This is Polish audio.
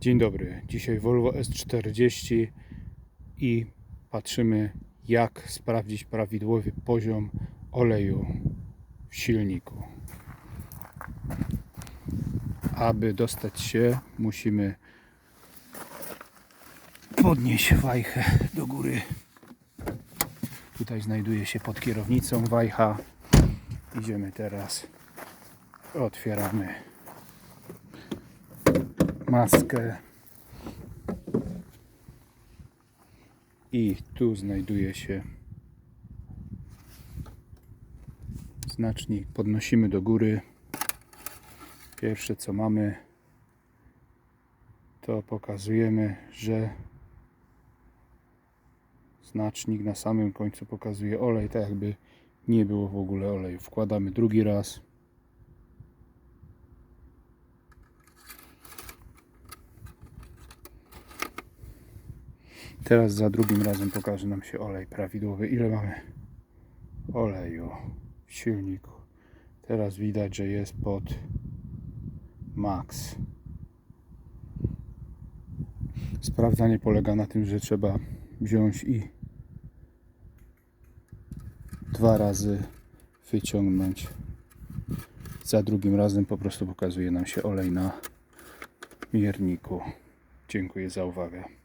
Dzień dobry. Dzisiaj Volvo S40 i patrzymy jak sprawdzić prawidłowy poziom oleju w silniku. Aby dostać się musimy podnieść wajchę do góry. Tutaj znajduje się pod kierownicą wajcha. Idziemy teraz. Otwieramy maskę. I tu znajduje się znacznik. Podnosimy do góry. Pierwsze co mamy, to pokazujemy, że znacznik na samym końcu pokazuje olej, tak jakby nie było w ogóle oleju. Wkładamy drugi raz. Teraz za drugim razem pokaże nam się olej prawidłowy. Ile mamy oleju w silniku? Teraz widać, że jest pod max. Sprawdzanie polega na tym, że trzeba wziąć i dwa razy wyciągnąć. Za drugim razem po prostu pokazuje nam się olej na mierniku. Dziękuję za uwagę.